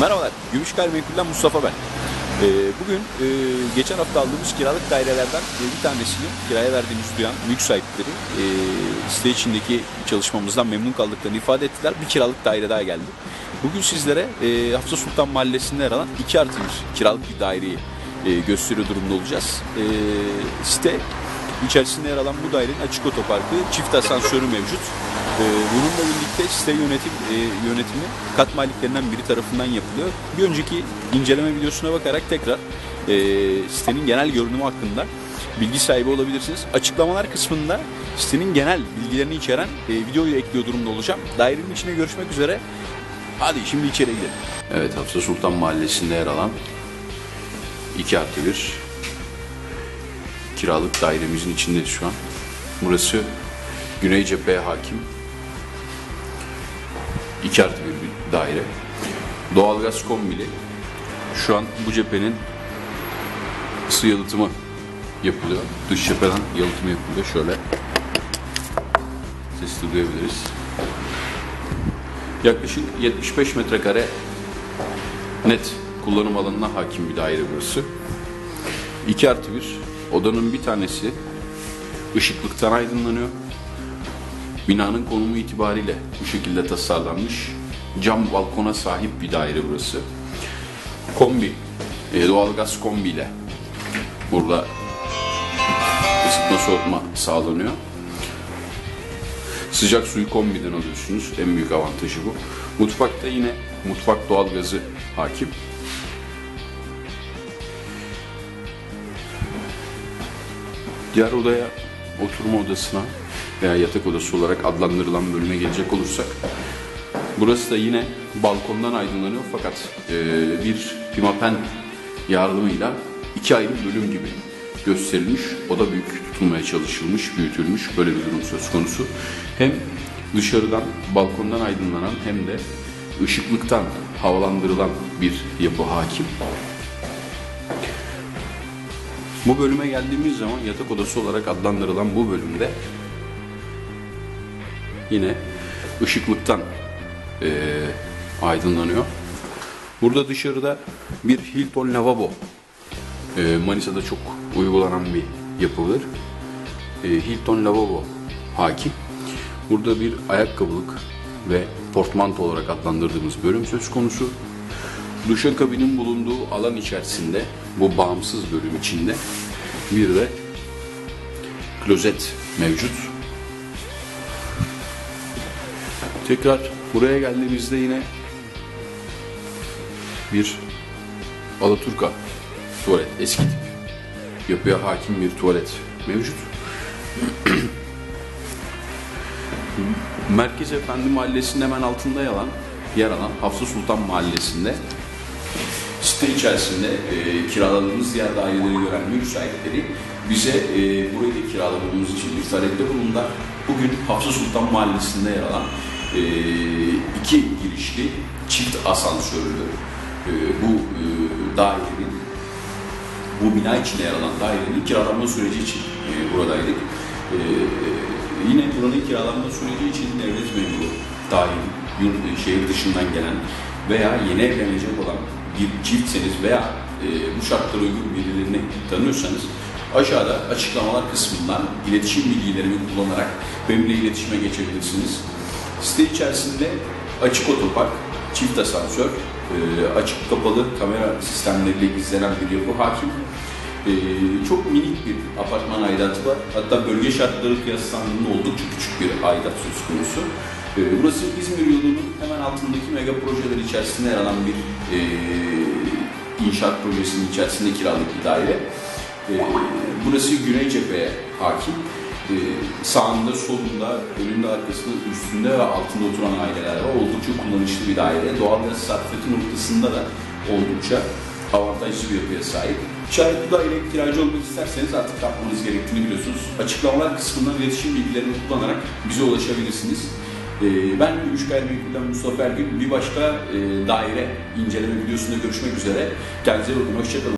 Merhabalar, Gümüş Gayrimenkul'den Mustafa ben. Ee, bugün e, geçen hafta aldığımız kiralık dairelerden bir tanesini kiraya verdiğimiz duyan mülk sahipleri e, site içindeki çalışmamızdan memnun kaldıklarını ifade ettiler. Bir kiralık daire daha geldi. Bugün sizlere e, Hafsa Sultan Mahallesi'nde yer alan 2 artı 1 kiralık bir daireyi e, gösteriyor durumda olacağız. E, site içerisinde yer alan bu dairenin açık otoparkı, çift asansörü mevcut. Ee, bununla birlikte site yönetim e, yönetimi kat maliklerinden biri tarafından yapılıyor. Bir önceki inceleme videosuna bakarak tekrar e, sitenin genel görünümü hakkında bilgi sahibi olabilirsiniz. Açıklamalar kısmında sitenin genel bilgilerini içeren e, videoyu ekliyor durumda olacağım. Dairenin içine görüşmek üzere. Hadi şimdi içeri gidelim. Evet Hafsa Sultan Mahallesi'nde yer alan 2 artı 1 kiralık dairemizin içindeyiz şu an. Burası Güney cepheye hakim. 2 artı bir daire. Doğalgaz kombili. Şu an bu cephenin ısı yalıtımı yapılıyor. Dış cepheden yalıtımı yapılıyor. Şöyle sesli duyabiliriz. Yaklaşık 75 metrekare net kullanım alanına hakim bir daire burası. 2 artı 1. Odanın bir tanesi ışıklıktan aydınlanıyor. Binanın konumu itibariyle bu şekilde tasarlanmış. Cam balkona sahip bir daire burası. Kombi, e, doğalgaz kombiyle burada ısıtma soğutma sağlanıyor. Sıcak suyu kombiden alıyorsunuz. En büyük avantajı bu. Mutfakta yine mutfak doğalgazı hakim. Diğer odaya oturma odasına veya yatak odası olarak adlandırılan bölüme gelecek olursak burası da yine balkondan aydınlanıyor fakat e, bir pimapen yardımıyla iki ayrı bölüm gibi gösterilmiş. O da büyük tutulmaya çalışılmış, büyütülmüş. Böyle bir durum söz konusu. Hem dışarıdan balkondan aydınlanan hem de ışıklıktan havalandırılan bir yapı hakim. Bu bölüme geldiğimiz zaman yatak odası olarak adlandırılan bu bölümde yine ışıklıktan eee, aydınlanıyor. Burada dışarıda bir Hilton lavabo eee, Manisa'da çok uygulanan bir yapıdır. Eee, Hilton lavabo hakim. Burada bir ayakkabılık ve portmanto olarak adlandırdığımız bölüm söz konusu. Duşakabinin bulunduğu alan içerisinde bu bağımsız bölüm içinde bir de klozet mevcut. Tekrar buraya geldiğimizde yine bir Alaturka tuvalet eski tip yapıya hakim bir tuvalet mevcut. Merkez Efendi Mahallesi'nin hemen altında yer alan, yer alan Hafsa Sultan Mahallesi'nde site içerisinde e, kiraladığımız diğer daireleri gören mülk bize e, burayı da kiralamamız için bir talepte bulundular. Bugün Hafsa Sultan Mahallesi'nde yer alan e, iki girişli çift asansörlü e, bu e, dairenin bu bina içinde yer alan dairenin kiralanma süreci için e, buradaydık. E, yine buranın kiralanma süreci için devlet memuru dahil, yurt, şehir dışından gelen veya yeni evlenecek olan bir çiftseniz veya e, bu şartlara uygun birilerini tanıyorsanız aşağıda açıklamalar kısmından iletişim bilgilerimi kullanarak benimle iletişime geçebilirsiniz. Site içerisinde açık otopark, çift asansör, e, açık kapalı kamera sistemleriyle izlenen bir yapı hakim. E, çok minik bir apartman aidatı var. Hatta bölge şartları kıyaslandığında oldukça küçük bir aidat söz konusu. E, burası İzmir yolunun hemen altındaki mega projeler içerisinde yer alan bir e, inşaat projesinin içerisinde kiralık bir daire. E, burası Güney cepheye hakim. E, sağında, solunda, önünde, arkasında, üstünde ve altında oturan aileler var. Oldukça kullanışlı bir daire. Doğalgaz sarfiyatı noktasında da oldukça avantajlı bir yapıya sahip. Şayet bu daire kiracı olmak isterseniz artık yapmanız gerektiğini biliyorsunuz. Açıklamalar kısmından iletişim bilgilerini kullanarak bize ulaşabilirsiniz. Ee, Ben Gümüş Gayrimenkul'den Mustafa Ergün. Bir başka e, daire inceleme videosunda görüşmek üzere. Kendinize iyi bakın. Hoşçakalın.